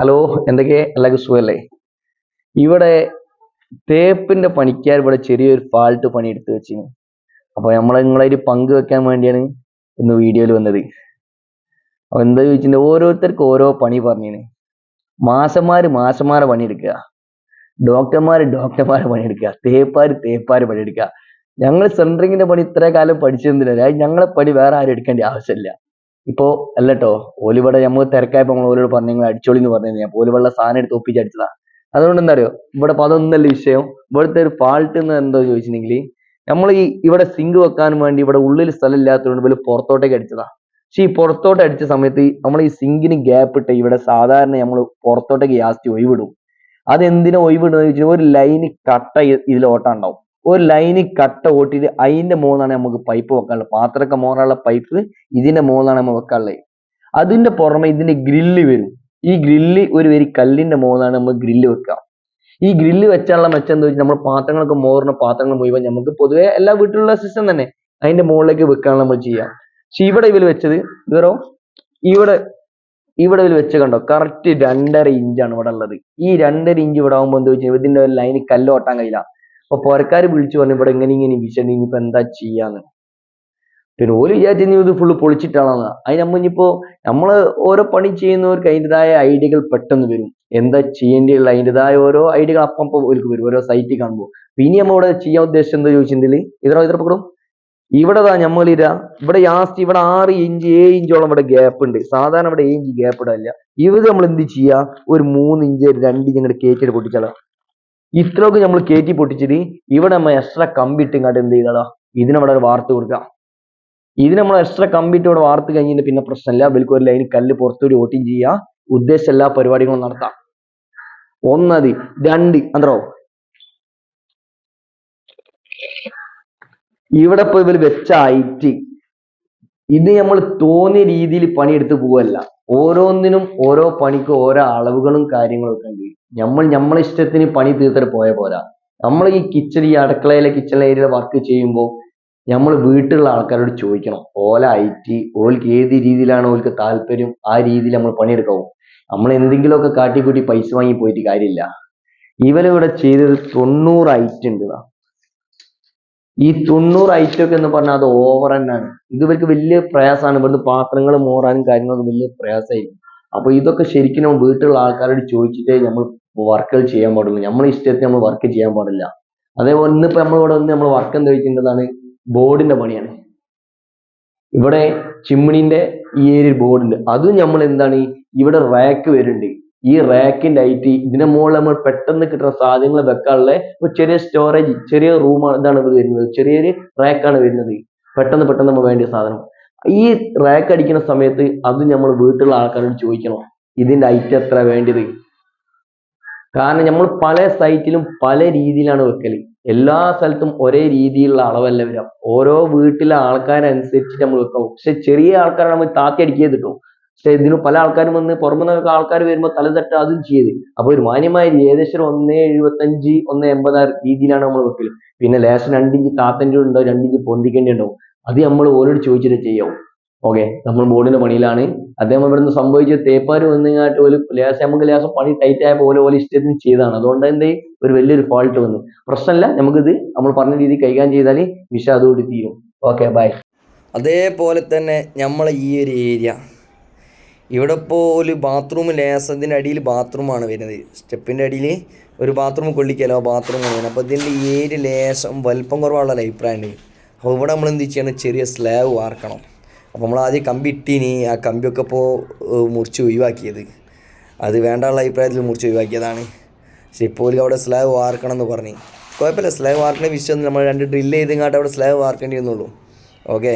Hello എന്തൊക്കെ? എല്ലാവർക്കും സുഖല്ലേ ഇവിടെ തേപ്പിന്റെ പണിക്കാർ ഇവിടെ ചെറിയൊരു ഫാൾട്ട് പണി എടുത്തു വെച്ചിന് അപ്പൊ നമ്മൾ നിങ്ങളതിൽ പങ്കുവെക്കാൻ വേണ്ടിയാണ് ഇന്ന് വീഡിയോയിൽ വന്നത്. അപ്പൊ എന്താ ചോദിച്ചിട്ടുണ്ടെങ്കിൽ ഓരോരുത്തർക്ക് ഓരോ പണി പറഞ്ഞിന് മാസന്മാര് മാസന്മാരെ പണിയെടുക്കുക. ഡോക്ടർമാര് ഡോക്ടർമാരെ പണിയെടുക്കുക. തേപ്പാര് തേപ്പാര് പണിയെടുക്കുക. ഞങ്ങൾ സെൻട്രിങ്ങിന്റെ പണി ഇത്ര കാലം പഠിച്ചിരുന്നില്ല. ഞങ്ങളെ പണി വേറെ ആരും എടുക്കേണ്ട ആവശ്യമില്ല. ഇപ്പോ അല്ലട്ടോ ഓലിവിടെ നമ്മൾ തിരക്കായപ്പോ നമ്മൾ ഓലോട് പറഞ്ഞു നിങ്ങൾ അടിച്ചോളി എന്ന് പറഞ്ഞു ഞാൻ ഓലിവെള്ള സാധനം എടുത്ത് ഒപ്പിച്ച് അടിച്ചതാ. അതുകൊണ്ട് എന്താ അറിയോ? ഇവിടെ ഇപ്പൊ അതൊന്നല്ല വിഷയം. ഇവിടുത്തെ ഒരു ഫാൾട്ട് എന്ന് എന്തോ ചോദിച്ചിട്ടുണ്ടെങ്കിൽ നമ്മൾ ഈ ഇവിടെ സിങ്ക് വെക്കാൻ വേണ്ടി ഇവിടെ ഉള്ളിൽ സ്ഥലം ഇല്ലാത്തതുകൊണ്ട് ഇവർ പുറത്തോട്ടേക്ക് അടിച്ചതാ. പക്ഷെ ഈ പുറത്തോട്ട് അടിച്ച സമയത്ത് നമ്മൾ ഈ സിങ്കിന് ഗ്യാപ്പ് ഇട്ട് ഇവിടെ സാധാരണ നമ്മൾ പുറത്തോട്ടേക്ക് ലാസ്റ്റ് ഒഴിവിടും. അതെന്തിനാ ഒഴിവിടുന്നത് ചോദിച്ചാൽ ഒരു ലൈന് കട്ട ഇതിൽ ഓട്ടം ഉണ്ടാവും. ഒരു ലൈന് കട്ട ഓട്ടിയിട്ട് അതിന്റെ മുകളിലാണ് നമുക്ക് പൈപ്പ് വെക്കാനുള്ളത്. പാത്രക്ക മോറാനുള്ള പൈപ്പ് ഇതിന്റെ മുകളിലാണ് നമ്മൾ വെക്കാനുള്ളത്. അതിന്റെ പുറമെ ഇതിന്റെ ഗ്രില്ല് വരും. ഈ ഗ്രില്ല് ഒരു വരി കല്ലിന്റെ മുകളിലാണ് നമ്മൾ ഗ്രില്ല് വെക്കുക. ഈ ഗ്രില്ല് വെച്ചാലുള്ള മെച്ചം എന്താ വെച്ചാൽ നമ്മൾ പാത്രങ്ങളൊക്കെ മോറിന് പാത്രങ്ങൾ മുഴുവൻ നമുക്ക് പൊതുവേ എല്ലാ വീട്ടിലുള്ള സിസ്റ്റം തന്നെ അതിന്റെ മുകളിലേക്ക് വെക്കാനുള്ള നമ്മൾ ചെയ്യാം പക്ഷെ ഇവിടെ ഇവർ വെച്ചത് ഇവരോ ഇവിടെ ഇവിടെ ഇതിൽ വെച്ച് കണ്ടോ? കറക്റ്റ് രണ്ടര ഇഞ്ചാണ് ഇവിടെ ഉള്ളത്. ഈ രണ്ടര ഇഞ്ച് ഇവിടെ ആകുമ്പോൾ എന്താ വെച്ചാൽ ഇതിന്റെ ലൈന് കല്ല് ഓട്ടാൻ കഴിയില്ല. അപ്പൊ പോരക്കാർ വിളിച്ചു പറഞ്ഞു ഇവിടെ എങ്ങനെ ഇങ്ങനെ വിഷയം? ഇനിയിപ്പോ എന്താ ചെയ്യാന്ന്? പിന്നെ ഓര് വിചാരിച്ചു നീ ഇത് ഫുള്ള് പൊളിച്ചിട്ടാണെന്ന്. അതിന് നമ്മ ഇനിയിപ്പോ നമ്മൾ ഓരോ പണി ചെയ്യുന്നവർക്ക് അതിന്റെതായ ഐഡിയകൾ പെട്ടെന്ന് വരും. എന്താ ചെയ്യേണ്ടിയുള്ള അതിന്റെതായ ഓരോ ഐഡിയകൾ അപ്പം ഓർക്ക് വരും. ഓരോ സൈറ്റിൽ കാണുമ്പോൾ പിന്നെ നമ്മൾ ഇവിടെ ചെയ്യാൻ ഉദ്ദേശിച്ചത് എന്താ ചോദിച്ചിട്ടുണ്ടെങ്കിൽ ഇതിനോ ഇതിനെ പക്കടും ഇവിടെ താ നമ്മളിര ഇവിടെ ലാസ്റ്റ് ഇവിടെ ആറ് ഇഞ്ച് ഏഴ് ഇഞ്ചോളം ഇവിടെ ഗ്യാപ്പ് ഉണ്ട്. സാധാരണ ഇവിടെ ഏഴ് ഇഞ്ച് ഗ്യാപ്പ് ഇടാനില്ല ഇവിടെ നമ്മൾ എന്ത് ചെയ്യാ? ഒരു മൂന്ന് ഇഞ്ച് രണ്ട് ഇഞ്ച് ഇങ്ങോട്ട് കേക്കിട്ട് പൊട്ടിച്ചാലോ ഇത്രയൊക്കെ നമ്മൾ കയറ്റി പൊട്ടിച്ചിട്ട് ഇവിടെ നമ്മൾ എക്സ്ട്രാ കമ്പിട്ട് ഇങ്ങോട്ട് എന്ത് ചെയ്താലോ ഇതിനവിടെ ഒരു വാർത്ത് കൊടുക്കാം ഇതിന് നമ്മൾ എക്സ്ട്രാ കമ്പിട്ട് ഇവിടെ വാർത്ത് കഴിഞ്ഞിട്ട് പിന്നെ പ്രശ്നമില്ല. ഇവർക്ക് ഒരു ലൈൻ കല്ല് പുറത്തൊരു ഓട്ടിങ് ചെയ്യുക. ഉദ്ദേശിച്ച എല്ലാ പരിപാടികളും നടത്താം. ഒന്നത് രണ്ട് അന്തോ ഇവിടെ ഇപ്പൊ ഇവർ വെച്ച ഐറ്റ് ഇത് നമ്മൾ തോന്നിയ രീതിയിൽ പണിയെടുത്ത് പോവല്ല. ഓരോന്നിനും ഓരോ പണിക്കും ഓരോ അളവുകളും കാര്യങ്ങളും ഒക്കെ ഉണ്ട്. നമ്മൾ നമ്മളെ ഇഷ്ടത്തിന് പണി തീർത്തിട്ട് പോയ പോരാ. നമ്മൾ ഈ കിച്ചൺ ഈ അടുക്കളയിലെ കിച്ചൺ ഏരിയയിൽ വർക്ക് ചെയ്യുമ്പോൾ നമ്മൾ വീട്ടിലുള്ള ആൾക്കാരോട് ചോദിക്കണം. ഓല ഐറ്റി ഓൽക്ക് ഏത് രീതിയിലാണ് ഓൽക്ക് താല്പര്യം? ആ രീതിയിൽ നമ്മൾ പണിയെടുക്കാവും. നമ്മൾ എന്തെങ്കിലുമൊക്കെ കാട്ടിക്കൂട്ടി പൈസ വാങ്ങി പോയിട്ട് കാര്യമില്ല. ഇവരിവിടെ ചെയ്തത് തൊണ്ണൂറ് ഐറ്റം ഉണ്ട് ഈ തൊണ്ണൂറ് ഐറ്റം ഒക്കെ എന്ന് പറഞ്ഞാൽ അത് ഓവർ തന്നെയാണ്. ഇത് ഇവർക്ക് വലിയ പ്രയാസമാണ്. ഇവിടുന്ന് പാത്രങ്ങൾ മോറാനും കാര്യങ്ങളൊക്കെ വലിയ പ്രയാസമായിരിക്കും. അപ്പൊ ഇതൊക്കെ ശരിക്കും വീട്ടിലുള്ള ആൾക്കാരോട് ചോദിച്ചിട്ടേ നമ്മൾ വർക്കുകൾ ചെയ്യാൻ പാടുള്ളൂ. നമ്മളെ ഇഷ്ടത്തിന് നമ്മൾ വർക്ക് ചെയ്യാൻ പാടില്ല. അതേപോലെ ഇന്നിപ്പോ നമ്മളിവിടെ വന്ന് നമ്മൾ വർക്ക് എന്താ വെച്ചിട്ടുണ്ടെന്നാണ് ബോർഡിന്റെ പണിയാണ്. ഇവിടെ ചിമ്മിണിന്റെ ഈ ഏരിയ ബോർഡ് ഉണ്ട്. അതും നമ്മൾ എന്താണ് ഇവിടെ റാക്ക് വരുന്നുണ്ട്. ഈ റാക്കിന്റെ ആയിട്ട് ഇതിന്റെ മുകളിൽ നമ്മൾ പെട്ടെന്ന് കിട്ടുന്ന സാധനങ്ങൾ വെക്കാനുള്ള ഒരു ചെറിയ സ്റ്റോറേജ് ചെറിയ റൂമാണ് ഇതാണ് ഇവിടെ വരുന്നത്. ചെറിയൊരു റാക്കാണ് വരുന്നത്. പെട്ടെന്ന് പെട്ടെന്ന് നമ്മൾ വേണ്ടിയ സാധനം. ഈ റാക്ക് അടിക്കുന്ന സമയത്ത് അത് നമ്മൾ വീട്ടിലുള്ള ആൾക്കാരോട് ചോദിക്കണം. ഇതിന്റെ ഐറ്റം എത്ര വേണ്ടത്? കാരണം നമ്മൾ പല സൈറ്റിലും പല രീതിയിലാണ് വെക്കൽ എല്ലാ സ്ഥലത്തും ഒരേ രീതിയിലുള്ള അളവല്ല വരാം ഓരോ വീട്ടിലെ ആൾക്കാരനുസരിച്ചിട്ട് നമ്മൾ വെക്കാം പക്ഷെ ചെറിയ ആൾക്കാരാണ് നമ്മൾ താത്തി അടിക്കരുത് കിട്ടും പക്ഷെ ഇതിന് പല ആൾക്കാരും വന്ന് പുറമെ നിന്നൊക്കെ ആൾക്കാർ വരുമ്പോൾ തല തട്ട് അതും ചെയ്ത്. അപ്പൊ ഒരു മാന്യമായ ഏകദേശം ഒന്ന് എഴുപത്തഞ്ച് ഒന്ന് എൺപത് രീതിയിലാണ് നമ്മൾ വെക്കൽ പിന്നെ ലേശം രണ്ടിഞ്ച് താത്തന്റെ ഉണ്ടാവും രണ്ടിഞ്ച് പൊന്തിക്കേണ്ടി ഉണ്ടാവും അത് നമ്മൾ ഓരോട് ചോദിച്ചിട്ട് ചെയ്യാവും. ഓക്കെ നമ്മൾ ബോർഡിന്റെ പണിയിലാണ്. അദ്ദേഹം ഇവിടുന്ന് സംഭവിച്ച തേപ്പാര് വന്നിങ്ങാട്ട് ഒരു ലേശം നമുക്ക് ലേശം പണി ടൈറ്റ് ആയ പോലെ പോലെ ഇഷ്ടത്തിന് ചെയ്തതാണ്. അതുകൊണ്ട് എന്ത് ഒരു വലിയൊരു ഫോൾട്ട് വന്നു. പ്രശ്നമല്ല നമുക്കിത് നമ്മൾ പറഞ്ഞ രീതി കൈകാര്യം ചെയ്താൽ വിഷ തീരും. ഓക്കെ ബൈ അതേപോലെ തന്നെ നമ്മളെ ഈ ഒരു ഏരിയ ഇവിടെ ഇപ്പോൾ ഒരു ബാത്റൂം ലേസത്തിന്റെ അടിയിൽ ബാത്റൂമാണ് വരുന്നത്. സ്റ്റെപ്പിന്റെ അടിയിൽ ഒരു ബാത്റൂം കൊള്ളിക്കലോ ബാത്റൂമാണ് വരുന്നത് അപ്പോൾ ഇതിന്റെ ഏരിയ ലേശം വലിപ്പം കുറവുള്ള അഭിപ്രായമുണ്ട് അപ്പോൾ ഇവിടെ നമ്മൾ എന്ത് ചെയ്യണം? ചെറിയ സ്ലാബ് വാർക്കണം. അപ്പോൾ നമ്മൾ ആദ്യം കമ്പി ഇട്ടീനി. ആ കമ്പിയൊക്കെ ഇപ്പോൾ മുറിച്ച് ഒഴിവാക്കിയത്. അത് വേണ്ടാനുള്ള അഭിപ്രായത്തിൽ മുറിച്ച് ഒഴിവാക്കിയതാണ്. പക്ഷേ ഇപ്പോൾ അവിടെ സ്ലാബ് വാർക്കണം എന്ന് പറഞ്ഞു. കുഴപ്പമില്ല. സ്ലാബ് വാർക്കണ വിഷയം നമ്മൾ രണ്ട് ഡ്രില്ല് ചെയ്തിങ്ങാട്ട് അവിടെ സ്ലാബ് വാർക്കേണ്ടി വന്നുള്ളൂ ഓക്കെ